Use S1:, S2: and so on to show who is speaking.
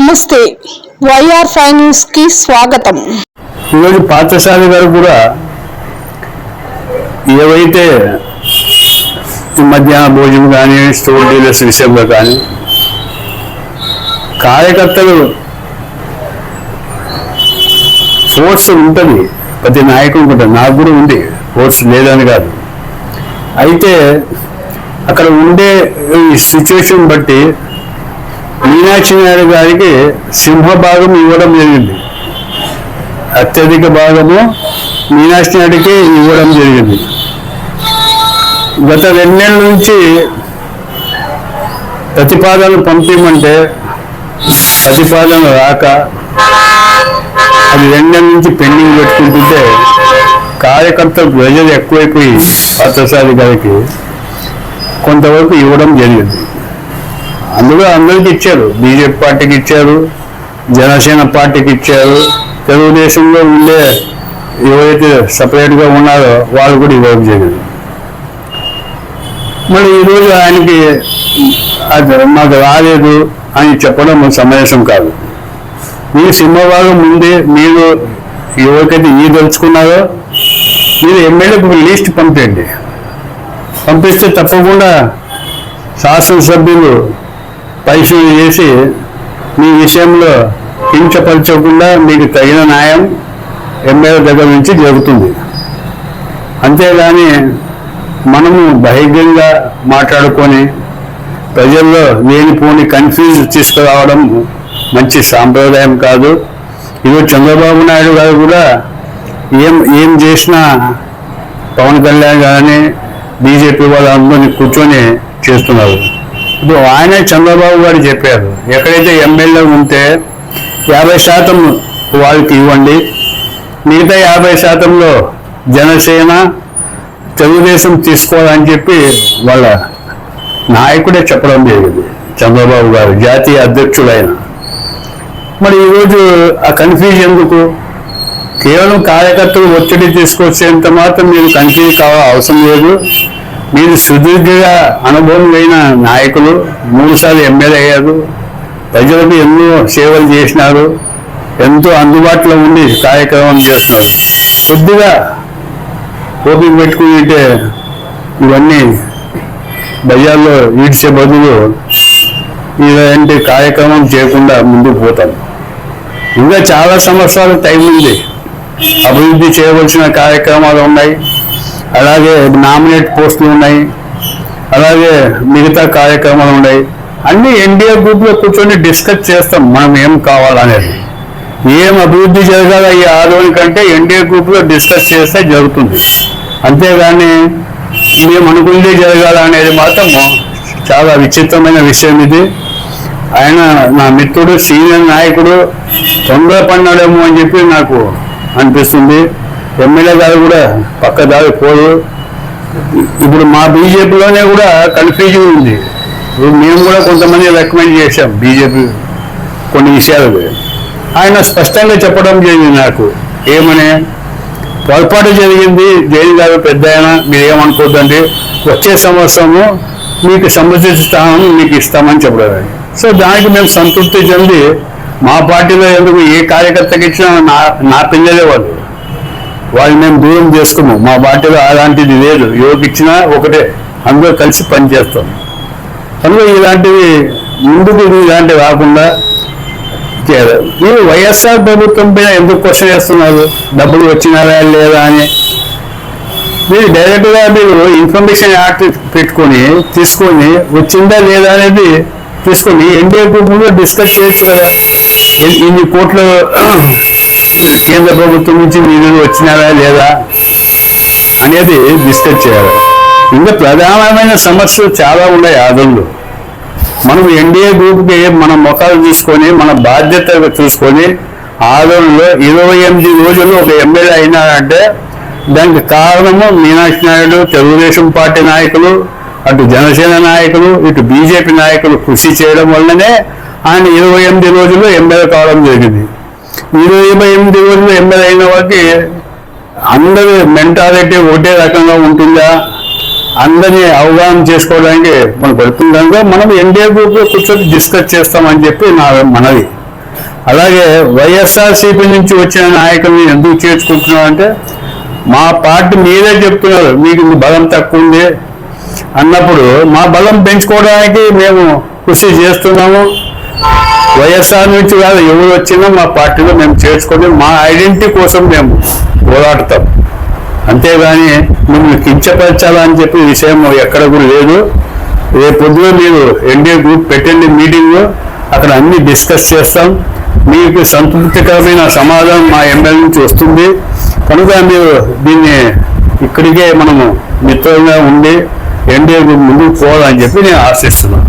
S1: నమస్తే. YR five న్యూస్కి స్వాగతం.
S2: ఈరోజు పార్థసారి గారు కూడా ఏవైతే ఈ మధ్యాహ్న భోజనం కానీ స్టోర్ డీలర్స్ విషయంలో కానీ కార్యకర్తలు ఫోర్స్ ఉంటుంది. ప్రతి నాయకుడు ఉంటుంది నాకు కూడా ఉంది ఫోర్స్ లేదని కాదు. అయితే అక్కడ ఉండే ఈ సిచ్యువేషన్ బట్టి మీనాక్షి నాయుడు గారికి సింహభాగం ఇవ్వడం జరిగింది. అత్యధిక భాగము మీనాక్షి నాయుడికి ఇవ్వడం జరిగింది. గత రెండేళ్ళ నుంచి ప్రతిపాదనలు పంపించమంటే ప్రతిపాదన రాక అది రెండేళ్ళ నుంచి పెండింగ్ పెట్టుకుంటుంటే కార్యకర్తలు ప్రజలు ఎక్కువైపోయి పార్థసారి గారికి కొంతవరకు ఇవ్వడం జరిగింది. అందులో అందరికి ఇచ్చారు. బీజేపీ పార్టీకి ఇచ్చారు. జనసేన పార్టీకి ఇచ్చారు. తెలుగుదేశంలో ఉండే ఎవరైతే సపరేట్గా ఉన్నారో వాళ్ళు కూడా ఇవ్వడం జరిగింది మరి ఈరోజు ఆయనకి అది మాకు రాలేదు అని చెప్పడం సమంజసం కాదు. మీ సింహభాగం ముందే మీరు ఎవరికైతే ఈ తెలుసుకున్నారో మీరు ఎమ్మెల్యేకి లిస్ట్ పంపేయండి. పంపిస్తే తప్పకుండా శాసనసభ్యులు పరిశీలన చేసి మీ విషయంలో కించపరచకుండా మీకు తగిన న్యాయం ఎమ్మెల్యే దగ్గర నుంచి జరుగుతుంది. అంతేగాని మనము బహిర్గంగా మాట్లాడుకొని ప్రజల్లో లేనిపోని కన్ఫ్యూజ్ తీసుకురావడం మంచి సాంప్రదాయం కాదు. ఈరోజు చంద్రబాబు నాయుడు గారు కూడా ఏం ఏం చేసినా పవన్ కళ్యాణ్ గారిని బీజేపీ వాళ్ళందరినీ కూర్చొని చేస్తున్నారు. ఇప్పుడు ఆయన చంద్రబాబు గారు చెప్పారు. ఎక్కడైతే ఎమ్మెల్యే ఉంటే యాభై శాతం వాళ్ళకి ఇవ్వండి. మిగతా యాభై శాతంలో జనసేన తెలుగుదేశం తీసుకోవాలని చెప్పి వాళ్ళ నాయకుడే చెప్పడం జరిగింది. చంద్రబాబు గారు జాతీయ అధ్యక్షుడైన మరి ఈరోజు ఆ కన్ఫ్యూజ్ ఎందుకు? కేవలం కార్యకర్తలు ఒత్తిడి తీసుకొచ్చేంత మాత్రం మీరు కన్ఫ్యూజ్ కావాల అవసరం లేదు. మీరు సుదీర్ఘగా అనుభవం నాయకులు మూడుసార్లు ఎమ్మెల్యే అయ్యారు. ప్రజలకు ఎన్నో సేవలు చేసినారు. ఎంతో అందుబాటులో ఉండి కార్యక్రమం చేస్తున్నారు. కొద్దిగా ఓపిక పెట్టుకుంటే ఇవన్నీ బజార్లో ఈడ్చే బదులు ఇలాంటి కార్యక్రమం చేయకుండా ముందుకు పోతాం ఇంకా చాలా సంవత్సరాలు టైం ఉంది. అభివృద్ధి చేయవలసిన కార్యక్రమాలు ఉన్నాయి. అలాగే నామినేట్ పోస్టులు ఉన్నాయి. అలాగే మిగతా కార్యక్రమాలు ఉన్నాయి. అన్ని ఎన్డీఏ గ్రూప్లో కూర్చొని డిస్కస్ చేస్తాం మనం ఏం కావాలనేది. ఏం అభివృద్ధి జరగాల ఈ ఆదోని కంటే ఎన్డీఏ గ్రూప్లో డిస్కస్ చేస్తే జరుగుతుంది. అంతేగాని మేము అనుకుందే జరగాల అనేది మాత్రం చాలా విచిత్రమైన విషయం ఇది. ఆయన నా మిత్రుడు సీనియర్ నాయకుడు తొందరపడినాడేమో అని చెప్పి నాకు అనిపిస్తుంది. ఎమ్మెల్యే గారు కూడా పక్క దారి పోదు. ఇప్పుడు మా బీజేపీలోనే కూడా కన్ఫ్యూజన్ ఉంది. ఇప్పుడు మేము కూడా కొంతమంది రికమెండ్ చేశాం బీజేపీ కొన్ని విషయాలు. ఆయన స్పష్టంగా చెప్పడం జరిగింది నాకు. ఏమని? పొరపాటు జరిగింది జైలు గారు పెద్ద ఆయన మీరు ఏమనుకోద్దండి వచ్చే సంవత్సరము మీకు సంబంధించిన స్థానం మీకు ఇస్తామని చెప్పడం. సో దానికి మేము సంతృప్తి చెంది మా పార్టీలో ఎందుకు ఏ కార్యకర్తకి ఇచ్చినా నా నా పిల్లలే వాళ్ళు. వాళ్ళు మేము దూరం చేసుకున్నాం. మా పార్టీలో అలాంటిది లేదు. యువకి ఇచ్చినా ఒకటే. అందరూ కలిసి పనిచేస్తాం కనుక ఇలాంటివి ముందుకు ఇలాంటివి రాకుండా చేయాలి. మీరు వైఎస్ఆర్ ప్రభుత్వం పైన ఎందుకు క్వశ్చన్ చేస్తున్నారు? డబ్బులు వచ్చినారా లేదా అని. మీరు డైరెక్ట్గా మీరు ఇన్ఫర్మేషన్ యాక్ట్ పెట్టుకొని తీసుకొని వచ్చిందా లేదా అనేది తీసుకొని ఎన్డీఏ గ్రూప్ డిస్కస్ చేయొచ్చు కదా. ఇన్ని కోట్లు కేంద్ర ప్రభుత్వం నుంచి నిధులు వచ్చినారా లేదా అనేది డిస్కస్ చేయాలి. ఇంకా ప్రధానమైన సమస్యలు చాలా ఉన్నాయి ఆదంలో మనం ఎన్డీఏ గ్రూప్కి మన ముఖాలు చూసుకొని మన బాధ్యత చూసుకొని ఆదరణలో ఇరవై ఎనిమిది రోజులు ఒక ఎమ్మెల్యే అయినారంటే దానికి కారణము మీనాక్షి నాయుడు తెలుగుదేశం పార్టీ నాయకులు అటు జనసేన నాయకులు ఇటు బీజేపీ నాయకులు కృషి చేయడం వల్లనే ఆయన ఇరవై ఎనిమిది రోజులు ఎమ్మెల్యే కావడం జరిగింది. ఇరవై ఎనిమిది రోజులు ఎనిమిది అయిన వారికి అందరి మెంటాలిటీ ఒకటే రకంగా ఉంటుందా? అందరినీ అవగాహన చేసుకోవడానికి మనం పడుతుంది మనం ఎన్డీఏ గ్రూప్లో కూర్చొని డిస్కస్ చేస్తామని చెప్పి నా మనవి. అలాగే వైఎస్ఆర్సీపీ నుంచి వచ్చిన నాయకుల్ని ఎందుకు చేర్చుకుంటున్నాం అంటే మా పార్టీ మీరే చెప్తున్నారు మీకు బలం తక్కువ ఉంది. అన్నప్పుడు మా బలం పెంచుకోవడానికి మేము కృషి చేస్తున్నాము. వైఎస్ఆర్ నుంచి కాదు ఎవరు వచ్చినా మా పార్టీలో మేము చేర్చుకొని మా ఐడెంటిటీ కోసం మేము పోరాడతాం. అంతేగాని మిమ్మల్ని కించపరచాలని చెప్పి విషయం ఎక్కడ కూడా లేదు. రేపు పొద్దున మీరు ఎన్డీఏ గ్రూప్ పెట్టండి మీటింగ్. అక్కడ అన్ని డిస్కస్ చేస్తాం. మీకు సంతృప్తికరమైన సమాధానం మా ఎమ్మెల్యే నుంచి వస్తుంది. కనుక మీరు దీన్ని ఇక్కడికే మనము మిత్రంగా ఉండి ఎన్డీఏ గ్రూప్ ముందుకు పోవాలని చెప్పి నేను ఆశిస్తున్నాను.